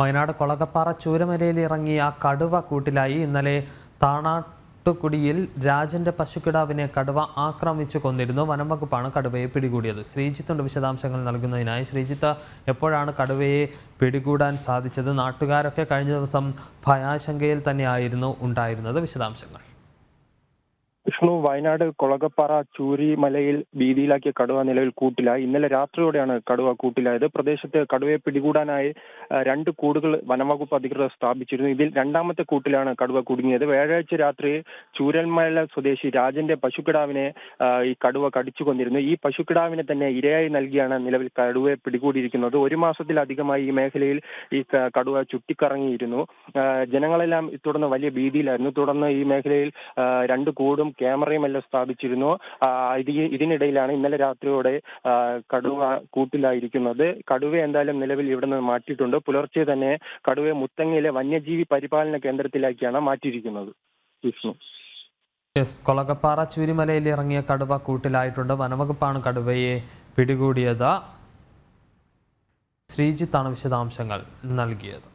വയനാട് കൊളകപ്പാറ ചൂരമലയിൽ ഇറങ്ങിയ കടുവ കൂട്ടിലായി. ഇന്നലെ താണാട്ടുകുടിയിൽ രാജന്റെ പശുക്കിടാവിനെ കടുവ ആക്രമിച്ചു കൊന്നിരുന്നു. വനംവകുപ്പാണ് കടുവയെ പിടികൂടിയത്. ശ്രീജിത്തുണ്ട് വിശദാംശങ്ങൾ നൽകുന്നതിനായി. ശ്രീജിത്ത് എപ്പോഴാണ് കടുവയെ പിടികൂടാൻ സാധിച്ചത്? നാട്ടുകാരൊക്കെ കഴിഞ്ഞ ദിവസം ഭയാശങ്കയിൽ തന്നെയായിരുന്നു ഉണ്ടായിരുന്നത്. വിശദാംശങ്ങൾ. വിഷ്ണു വയനാട് കൊളകപ്പാറ ചൂരി മലയിൽ ഭീതിയിലാക്കിയ കടുവ നിലവിൽ കൂട്ടിലായി ഇന്നലെ രാത്രിയോടെയാണ് കടുവ കൂട്ടിലായത്. പ്രദേശത്ത് കടുവയെ പിടികൂടാനായി രണ്ട് കൂടുകൾ വനംവകുപ്പ് അധികൃതർ സ്ഥാപിച്ചിരുന്നു. ഇതിൽ രണ്ടാമത്തെ കൂട്ടിലാണ് കടുവ കുടുങ്ങിയത്. വ്യാഴാഴ്ച രാത്രി ചൂരൽമല സ്വദേശി രാജന്റെ പശുക്കിടാവിനെ ഈ കടുവ കടിച്ചു കൊന്നിരുന്നു. ഈ പശുക്കിടാവിനെ തന്നെ ഇരയായി നൽകിയാണ് നിലവിൽ കടുവയെ പിടികൂടിയിരിക്കുന്നത്. ഒരു മാസത്തിലധികമായി ഈ മേഖലയിൽ ഈ ക- കടുവ ചുറ്റിക്കറങ്ങിയിരുന്നു. ജനങ്ങളെല്ലാം തുടർന്ന് വലിയ ഭീതിയിലായിരുന്നു. തുടർന്ന് ഈ മേഖലയിൽ രണ്ട് കൂടും ക്യാമറയും എല്ലാം സ്ഥാപിച്ചിരുന്നു. ഇതിനിടയിലാണ് ഇന്നലെ രാത്രിയോടെ കടുവ കൂട്ടിലായിരിക്കുന്നത്. കടുവ എന്തായാലും നിലവിൽ ഇവിടെ നിന്ന് മാറ്റിയിട്ടുണ്ട്. പുലർച്ചെ തന്നെ കടുവ മുത്തങ്ങയിലെ വന്യജീവി പരിപാലന കേന്ദ്രത്തിലേക്കാണ് മാറ്റിയിരിക്കുന്നത്. വിഷ്ണു. യെസ് കൊളകപ്പാറ ചൂരിമലയിൽ ഇറങ്ങിയ കടുവ കൂട്ടിലായിട്ടുണ്ട്. വനവകുപ്പാണ് കടുവയെ പിടികൂടിയത്. ശ്രീജിത്താണ് വിശദാംശങ്ങൾ നൽകിയത്.